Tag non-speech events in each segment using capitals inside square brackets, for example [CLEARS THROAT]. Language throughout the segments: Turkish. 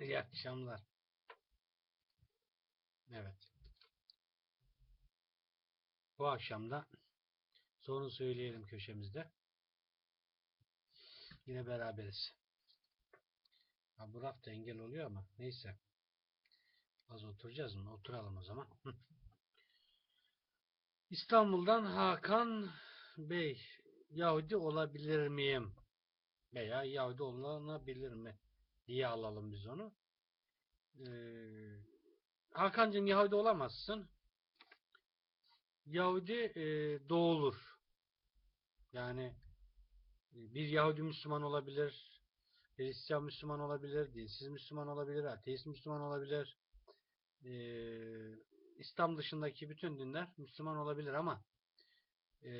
İyi akşamlar. Evet. Bu akşam da sorun söyleyelim köşemizde. Yine beraberiz. Ha, bu raf da engel oluyor ama neyse. Az oturacağız mı? Oturalım o zaman. İstanbul'dan Hakan Bey Yahudi olabilir miyim? Veya Yahudi olunabilir mi? Diye alalım biz onu. Ee, Hakan'cığım Yahudi olamazsın. Yahudi e, doğulur. Yani e, bir Yahudi Müslüman olabilir, Hristiyan Müslüman olabilir, dinsiz Müslüman olabilir, ateist Müslüman olabilir. Ee, İslam dışındaki bütün dinler Müslüman olabilir ama e,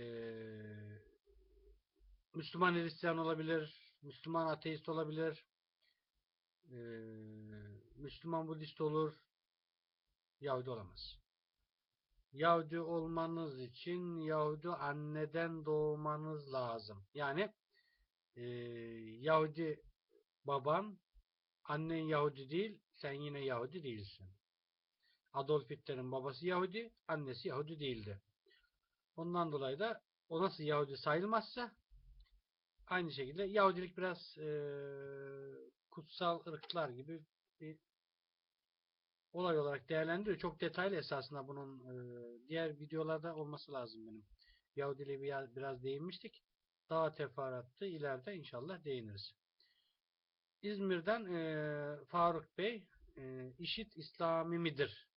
Müslüman Hristiyan olabilir, Müslüman ateist olabilir, e, Müslüman Budist olur, Yahudi olamaz. Yahudi olmanız için Yahudi anneden doğmanız lazım. Yani e, Yahudi baban, annen Yahudi değil, sen yine Yahudi değilsin. Adolf Hitler'in babası Yahudi, annesi Yahudi değildi. Ondan dolayı da o nasıl Yahudi sayılmazsa aynı şekilde Yahudilik biraz e, kutsal ırklar gibi bir olay olarak değerlendiriyor. Çok detaylı esasında bunun e, diğer videolarda olması lazım benim. Yahudiliğe biraz, biraz değinmiştik. Daha teferruatlı ileride inşallah değiniriz. İzmir'den e, Faruk Bey e, işit İslami midir?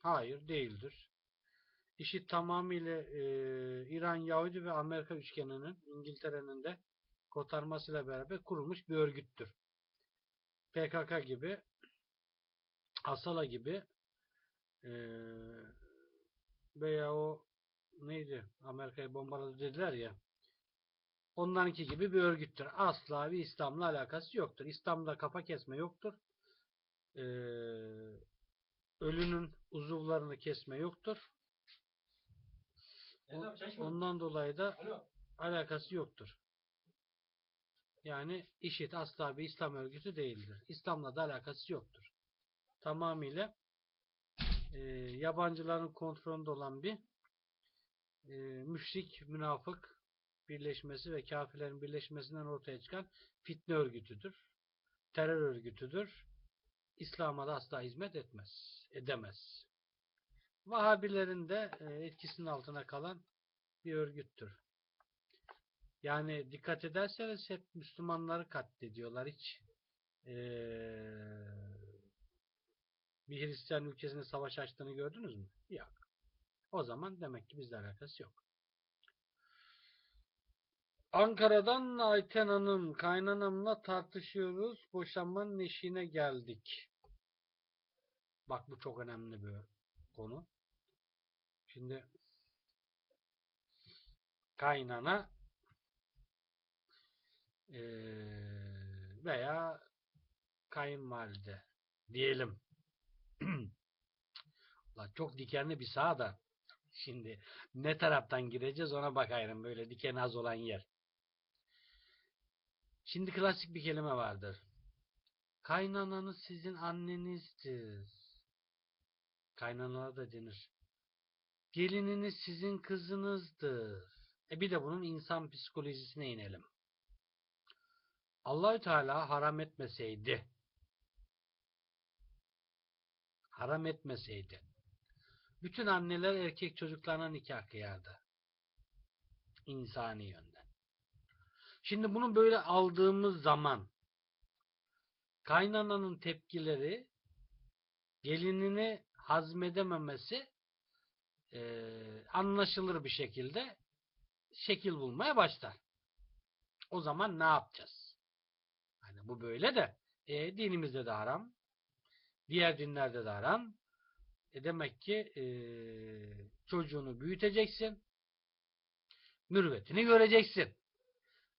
Hayır değildir. İşit tamamıyla e, İran, Yahudi ve Amerika üçgeninin İngiltere'nin de kotarmasıyla beraber kurulmuş bir örgüttür. PKK gibi Asala gibi e, veya o neydi Amerika'yı bombaladı dediler ya onlarınki gibi bir örgüttür. Asla bir İslam'la alakası yoktur. İslam'da kafa kesme yoktur. E, ölünün uzuvlarını kesme yoktur. O- ondan dolayı da alakası yoktur. Yani IŞİD asla bir İslam örgütü değildir. İslam'la da alakası yoktur. Tamamıyla e, yabancıların kontrolünde olan bir e, müşrik, münafık birleşmesi ve kafirlerin birleşmesinden ortaya çıkan fitne örgütüdür. Terör örgütüdür. İslam'a da asla hizmet etmez. Edemez. Vahabilerin de e, etkisinin altına kalan bir örgüttür. Yani dikkat ederseniz hep Müslümanları katlediyorlar. Hiç eee, bir Hristiyan ülkesinde savaş açtığını gördünüz mü? Yok. O zaman demek ki bizle alakası yok. Ankara'dan Ayten Hanım, kaynanamla tartışıyoruz. Boşanmanın eşiğine geldik. Bak bu çok önemli bir konu. Şimdi kaynana veya kayınvalide diyelim. [CLEARS THROAT] La çok dikenli bir saha da. Şimdi ne taraftan gireceğiz ona bakayım böyle diken az olan yer. Şimdi klasik bir kelime vardır. Kaynananız sizin annenizdir. Kaynanalar da denir. Gelininiz sizin kızınızdır. E bir de bunun insan psikolojisine inelim. Allahü Teala haram etmeseydi haram etmeseydi bütün anneler erkek çocuklarına nikah kıyardı. İnsani yönden. Şimdi bunu böyle aldığımız zaman kaynananın tepkileri gelinini hazmedememesi eee, anlaşılır bir şekilde şekil bulmaya başlar. O zaman ne yapacağız? Bu böyle de e, dinimizde de haram. Diğer dinlerde de haram. E demek ki e, çocuğunu büyüteceksin. Mürvetini göreceksin.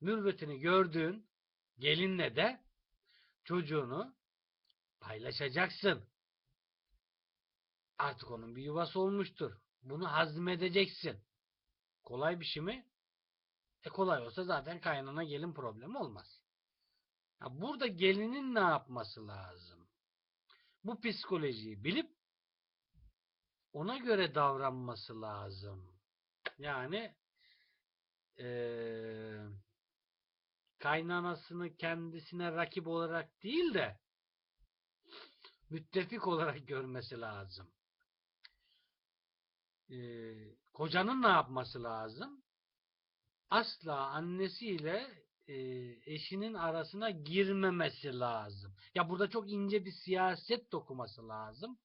Mürvetini gördüğün gelinle de çocuğunu paylaşacaksın. Artık onun bir yuvası olmuştur. Bunu hazmedeceksin. Kolay bir şey mi? E kolay olsa zaten kaynana gelin problemi olmaz. Burada gelinin ne yapması lazım? Bu psikolojiyi bilip ona göre davranması lazım. Yani eee kaynanasını kendisine rakip olarak değil de müttefik olarak görmesi lazım. Eee, kocanın ne yapması lazım? Asla annesiyle eee, eşinin arasına girmemesi lazım. Ya burada çok ince bir siyaset dokuması lazım.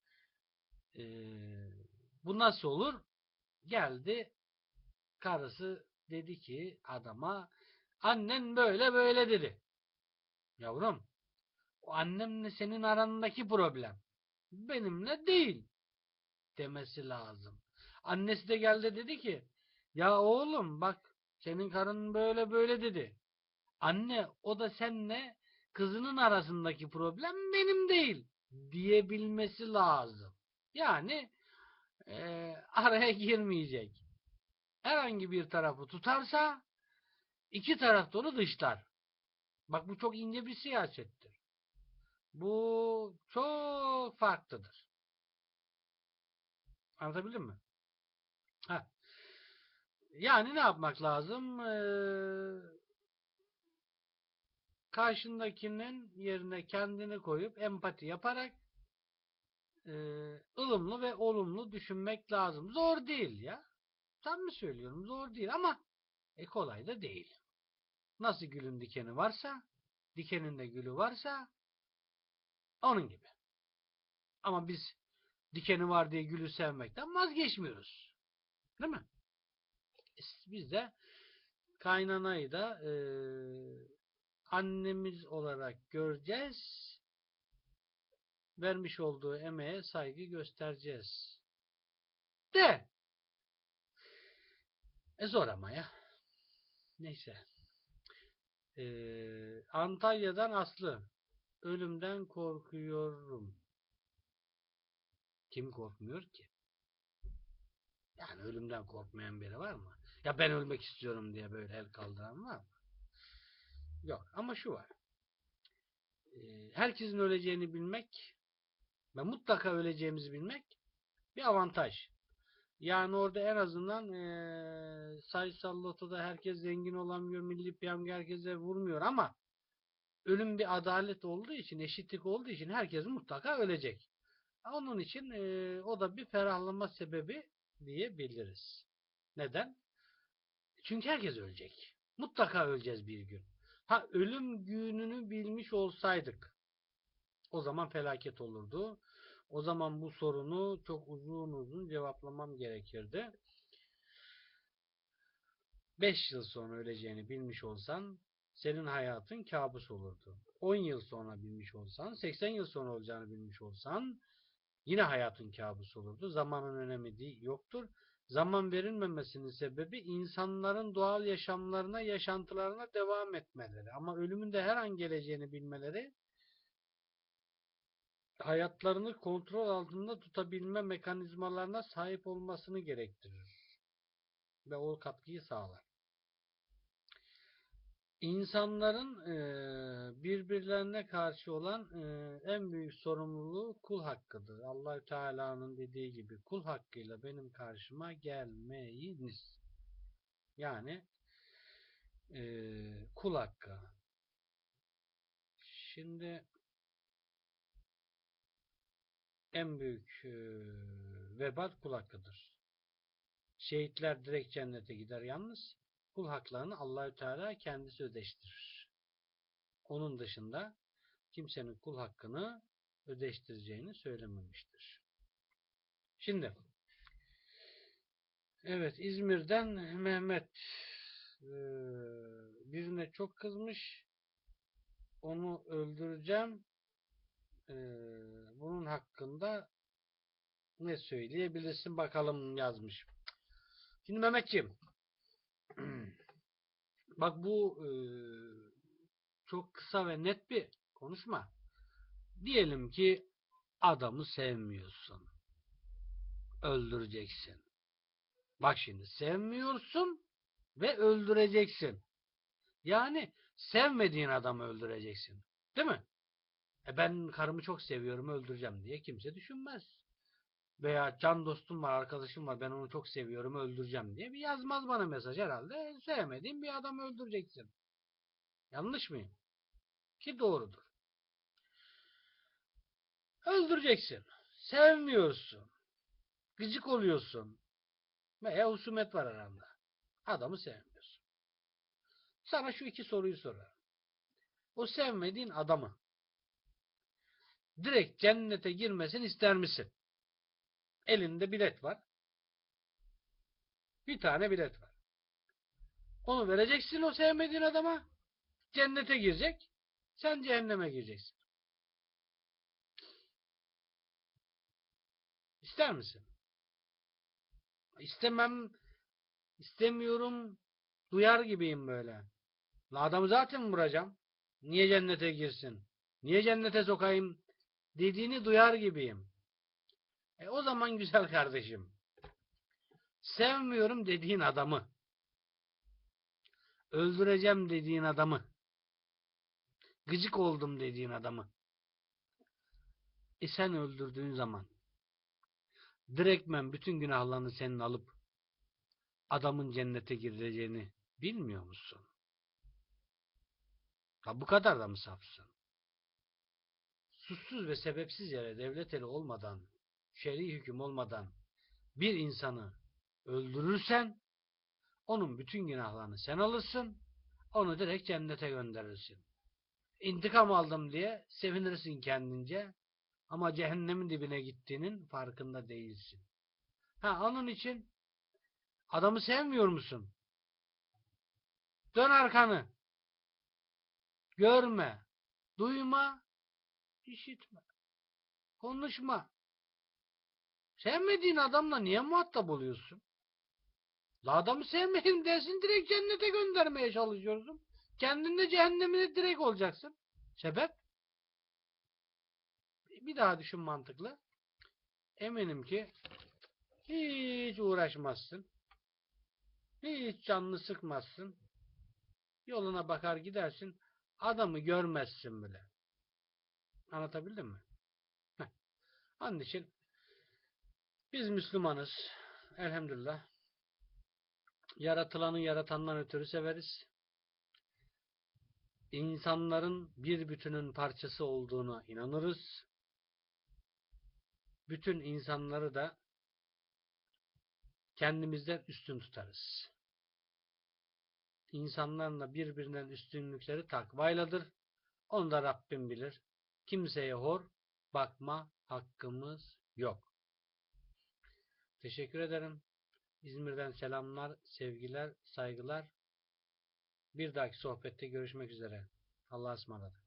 Eee, bu nasıl olur? Geldi karısı dedi ki adama annen böyle böyle dedi. Yavrum o annemle senin arandaki problem. Benimle değil demesi lazım. Annesi de geldi dedi ki ya oğlum bak senin karın böyle böyle dedi. Anne o da senle kızının arasındaki problem benim değil diyebilmesi lazım. Yani eee, [LAUGHS] araya girmeyecek. Herhangi bir tarafı tutarsa iki taraf da onu dışlar. Bak bu çok ince bir siyasettir. Bu çok farklıdır. Anlatabildim mi? Ha. Yani ne yapmak lazım? Ee, karşındakinin yerine kendini koyup empati yaparak e, ılımlı ve olumlu düşünmek lazım. Zor değil ya. Tam mı söylüyorum? Zor değil ama e kolay da değil. Nasıl gülün dikeni varsa, dikenin de gülü varsa onun gibi. Ama biz dikeni var diye gülü sevmekten vazgeçmiyoruz. Değil mi? Biz de kaynanayı da e, annemiz olarak göreceğiz. Vermiş olduğu emeğe saygı göstereceğiz. De e zor ama ya. Neyse. Ee, Antalya'dan Aslı. Ölümden korkuyorum. Kim korkmuyor ki? Yani ölümden korkmayan biri var mı? Ya ben ölmek istiyorum diye böyle el kaldıran var mı? Yok. Ama şu var. Ee, herkesin öleceğini bilmek ve mutlaka öleceğimizi bilmek bir avantaj. Yani orada en azından eee sayısal lotoda herkes zengin olamıyor, milli piyango herkese vurmuyor ama ölüm bir adalet olduğu için, eşitlik olduğu için herkes mutlaka ölecek. Onun için eee, o da bir ferahlama sebebi diyebiliriz. Neden? Çünkü herkes ölecek. Mutlaka öleceğiz bir gün. Ha ölüm gününü bilmiş olsaydık o zaman felaket olurdu. O zaman bu sorunu çok uzun uzun cevaplamam gerekirdi. 5 yıl sonra öleceğini bilmiş olsan senin hayatın kabus olurdu. 10 yıl sonra bilmiş olsan, 80 yıl sonra olacağını bilmiş olsan yine hayatın kabus olurdu. Zamanın önemi yoktur. Zaman verilmemesinin sebebi insanların doğal yaşamlarına, yaşantılarına devam etmeleri. Ama ölümün de her an geleceğini bilmeleri hayatlarını kontrol altında tutabilme mekanizmalarına sahip olmasını gerektirir. Ve o katkıyı sağlar. İnsanların eee, birbirlerine karşı olan eee, en büyük sorumluluğu kul hakkıdır. Allahü Teala'nın dediği gibi kul hakkıyla benim karşıma gelmeyiniz. Yani eee, kul hakkı. Şimdi en büyük e, vebal kul hakkıdır. Şehitler direkt cennete gider yalnız kul haklarını Allahü Teala kendisi ödeştirir. Onun dışında kimsenin kul hakkını ödeştireceğini söylememiştir. Şimdi evet İzmir'den Mehmet e, birine çok kızmış onu öldüreceğim e, bunun hakkında ne söyleyebilirsin bakalım yazmış. Şimdi Mehmetciğim [CLEARS THROAT] bak bu e, çok kısa ve net bir konuşma. Diyelim ki adamı sevmiyorsun. Öldüreceksin. Bak şimdi sevmiyorsun ve öldüreceksin. Yani sevmediğin adamı öldüreceksin. Değil mi? E ben karımı çok seviyorum öldüreceğim diye kimse düşünmez. Veya can dostum var, arkadaşım var ben onu çok seviyorum öldüreceğim diye bir yazmaz bana mesaj herhalde. Sevmediğin bir adamı öldüreceksin. Yanlış mıyım? Ki doğrudur. Öldüreceksin. Sevmiyorsun. Gıcık oluyorsun. Veya husumet var aranda. Adamı sevmiyorsun. Sana şu iki soruyu sorarım. O sevmediğin adamı direkt cennete girmesini ister misin? Elinde bilet var. Bir tane bilet var. Onu vereceksin o sevmediğin adama. Cennete girecek. Sen cehenneme gireceksin. İster misin? İstemem, istemiyorum, duyar gibiyim böyle. Adamı zaten vuracağım. Niye cennete girsin? Niye cennete sokayım? Dediğini duyar gibiyim. E o zaman güzel kardeşim. Sevmiyorum dediğin adamı. Öldüreceğim dediğin adamı. Gıcık oldum dediğin adamı. E sen öldürdüğün zaman direktmen bütün günahlarını senin alıp adamın cennete gireceğini bilmiyor musun? Ha bu kadar da mı safsın? Suçsuz ve sebepsiz yere devlet eli olmadan, şer'i hüküm olmadan bir insanı öldürürsen onun bütün günahlarını sen alırsın, onu direkt cennete gönderirsin. İntikam aldım diye sevinirsin kendince ama cehennemin dibine gittiğinin farkında değilsin. Ha onun için adamı sevmiyor musun? Dön arkanı. Görme, duyma, işitme. Konuşma. Sevmediğin adamla niye muhatap oluyorsun? La adamı sevmeyin dersin direkt cennete göndermeye çalışıyorsun. Kendin de cehennemine direkt olacaksın. Sebep? Bir daha düşün mantıklı. Eminim ki hiç uğraşmazsın. Hiç canını sıkmazsın. Yoluna bakar gidersin. Adamı görmezsin bile. Anlatabildim mi? Heh. Onun için biz Müslümanız. Elhamdülillah. Yaratılanı yaratandan ötürü severiz. İnsanların bir bütünün parçası olduğuna inanırız. Bütün insanları da kendimizden üstün tutarız. İnsanların da birbirinden üstünlükleri takvayladır. Onu da Rabbim bilir. Kimseye hor bakma hakkımız yok. Teşekkür ederim. İzmir'den selamlar, sevgiler, saygılar. Bir dahaki sohbette görüşmek üzere. Allah'a ısmarladık.